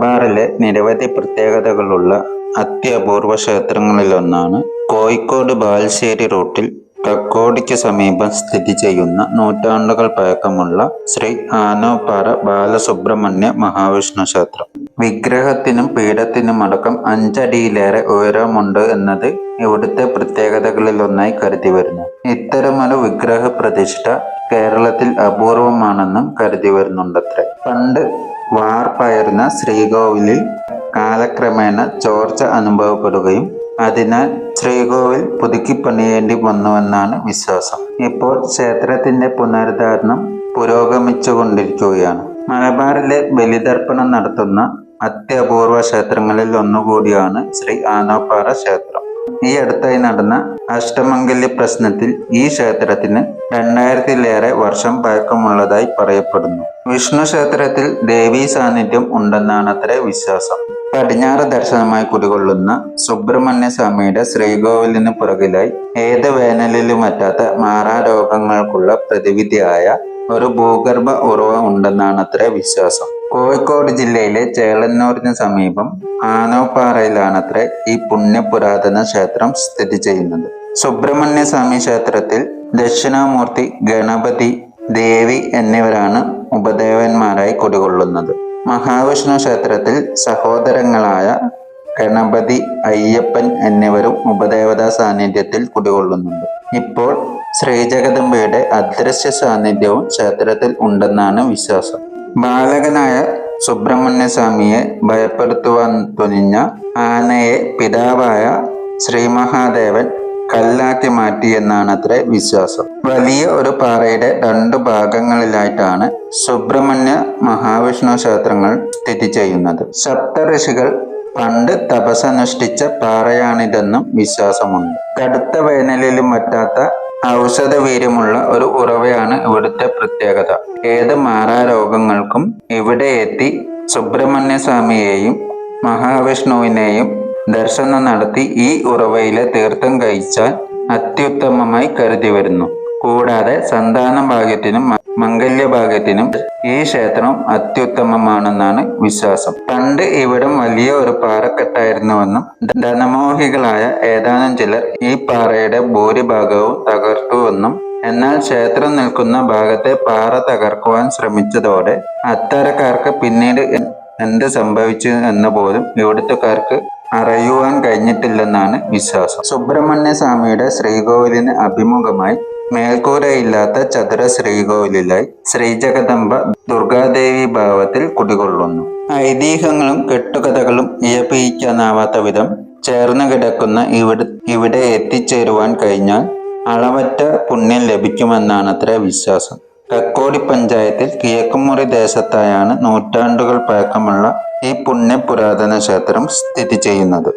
മലബാറിലെ നിരവധി പ്രത്യേകതകളുള്ള അത്യപൂർവ ക്ഷേത്രങ്ങളിലൊന്നാണ് കോഴിക്കോട് ബാൽശ്ശേരി റൂട്ടിൽ കക്കോടിക്ക് സമീപം സ്ഥിതി ചെയ്യുന്ന നൂറ്റാണ്ടുകൾ പഴക്കമുള്ള ശ്രീ ആനോപ്പാറ ബാലസുബ്രഹ്മണ്യ മഹാവിഷ്ണു ക്ഷേത്രം. വിഗ്രഹത്തിനും പീഠത്തിനുമടക്കം അഞ്ചടിയിലേറെ ഉയരമുണ്ട് എന്നത് ഇവിടുത്തെ പ്രത്യേകതകളിലൊന്നായി കരുതി വരുന്നു. ഇത്തരമൊരു വിഗ്രഹ പ്രതിഷ്ഠ കേരളത്തിൽ അപൂർവമാണെന്നും കരുതി വരുന്നുണ്ടത്രേ. പണ്ട് വാർപ്പായിരുന്ന ശ്രീകോവിലിൽ കാലക്രമേണ ചോർച്ച അനുഭവപ്പെടുകയും അതിനാൽ ശ്രീകോവിൽ പുതുക്കി പണിയേണ്ടി വന്നുവെന്നാണ് വിശ്വാസം. ഇപ്പോൾ ക്ഷേത്രത്തിന്റെ പുനരുദ്ധാരണം പുരോഗമിച്ചുകൊണ്ടിരിക്കുകയാണ്. മലബാറിലെ ബലിതർപ്പണം നടത്തുന്ന അത്യപൂർവ ക്ഷേത്രങ്ങളിൽ ഒന്നുകൂടിയാണ് ശ്രീ ആനോപ്പാറ ക്ഷേത്രം. ഈ അടുത്തായി നടന്ന അഷ്ടമംഗല്യ പ്രശ്നത്തിൽ ഈ ക്ഷേത്രത്തിന് രണ്ടായിരത്തിലേറെ വർഷം പഴക്കമുള്ളതായി പറയപ്പെടുന്നു. വിഷ്ണു ക്ഷേത്രത്തിൽ ദേവീ സാന്നിധ്യം ഉണ്ടെന്നാണ് അത്ര വിശ്വാസം. പടിഞ്ഞാറ് ദർശനമായി കുടികൊള്ളുന്ന സുബ്രഹ്മണ്യ സ്വാമിയുടെ ശ്രീകോവിലിന് പുറകിലായി ഏത് വേനലിലും പറ്റാത്ത മാറാരോഗങ്ങൾക്കുള്ള പ്രതിവിധിയായ ഒരു ഭൂഗർഭ ഉറവ ഉണ്ടെന്നാണ് അത്ര വിശ്വാസം. കോഴിക്കോട് ജില്ലയിലെ ചേളന്നൂരിന് സമീപം ആനോപ്പാറയിലാണത്രേ ഈ പുണ്യ പുരാതന ക്ഷേത്രം സ്ഥിതി ചെയ്യുന്നത്. സുബ്രഹ്മണ്യ സ്വാമി ക്ഷേത്രത്തിൽ ദക്ഷിണാമൂർത്തി ഗണപതി ദേവി എന്നിവരാണ് ഉപദേവന്മാരായി കുടികൊള്ളുന്നത്. മഹാവിഷ്ണു ക്ഷേത്രത്തിൽ സഹോദരങ്ങളായ ഗണപതി അയ്യപ്പൻ എന്നിവരും ഉപദേവതാ സാന്നിധ്യത്തിൽ കുടികൊള്ളുന്നുണ്ട്. ഇപ്പോൾ ശ്രീജഗദംബയുടെ അദൃശ്യ സാന്നിധ്യവും ക്ഷേത്രത്തിൽ ഉണ്ടെന്നാണ് വിശ്വാസം. ബാലകനായ സുബ്രഹ്മണ്യസ്വാമിയെ ഭയപ്പെടുത്തുവാൻ തുനിഞ്ഞ ആനയെ പിതാവായ ശ്രീ മഹാദേവൻ കല്ലാക്കി മാറ്റി അത്ര വിശ്വാസം. വലിയ ഒരു പാറയുടെ രണ്ടു ഭാഗങ്ങളിലായിട്ടാണ് സുബ്രഹ്മണ്യ മഹാവിഷ്ണു ക്ഷേത്രങ്ങൾ സ്ഥിതി ചെയ്യുന്നത്. സപ്തഋഷികൾ പണ്ട് തപസനുഷ്ഠിച്ച പാറയാണിതെന്നും വിശ്വാസമുണ്ട്. കടുത്ത വേനലിലും പറ്റാത്ത ഔഷധ വീര്യമുള്ള ഒരു ഉറവയാണ് ഇവിടുത്തെ പ്രത്യേകത. ഏത് മാറാരോഗങ്ങൾക്കും ഇവിടെ എത്തി സുബ്രഹ്മണ്യ സ്വാമിയെയും മഹാവിഷ്ണുവിനെയും ദർശനം നടത്തി ഈ ഉറവയിലെ തീർത്ഥം കഴിച്ചാൽ അത്യുത്തമമായി കരുതി വരുന്നു. കൂടാതെ സന്താന ഭാഗ്യത്തിനും മംഗല്യ ഭാഗ്യത്തിനും ഈ ക്ഷേത്രം അത്യുത്തമമാണെന്നാണ് വിശ്വാസം. പണ്ട് ഇവിടം വലിയ ഒരു പാറക്കെട്ടായിരുന്നുവെന്നും ധനമോഹികളായ ഏതാനും ചിലർ ഈ പാറയുടെ ഭൂരിഭാഗവും തകർത്തുവെന്നും എന്നാൽ ക്ഷേത്രം നിൽക്കുന്ന ഭാഗത്തെ പാറ തകർക്കുവാൻ ശ്രമിച്ചതോടെ അത്തരക്കാർക്ക് പിന്നീട് എന്ത് സംഭവിച്ചു എന്ന് പോലും ഇവിടുത്തുകാർക്ക് അറിയുവാൻ കഴിഞ്ഞിട്ടില്ലെന്നാണ് വിശ്വാസം. സുബ്രഹ്മണ്യ സ്വാമിയുടെ ശ്രീകോവിലിന് അഭിമുഖമായി മേൽക്കൂരയില്ലാത്ത ചതുര ശ്രീകോവിലായി ശ്രീജഗദംബ ദുർഗാദേവി ഭാവത്തിൽ കുടികൊള്ളുന്നു. ഐതിഹ്യങ്ങളും കെട്ടുകഥകളും ഇയപ്പിക്കാനാവാത്ത വിധം ചേർന്ന് കിടക്കുന്ന ഇവിടെ ഇവിടെ എത്തിച്ചേരുവാൻ കഴിഞ്ഞാൽ അളവറ്റ പുണ്യം ലഭിക്കുമെന്നാണ് അത്ര വിശ്വാസം. കക്കോടി പഞ്ചായത്തിൽ കിഴക്കുമുറി ദേശത്തായാണ് നൂറ്റാണ്ടുകൾ പഴക്കമുള്ള ഈ പുണ്യ പുരാതന ക്ഷേത്രം സ്ഥിതി ചെയ്യുന്നത്.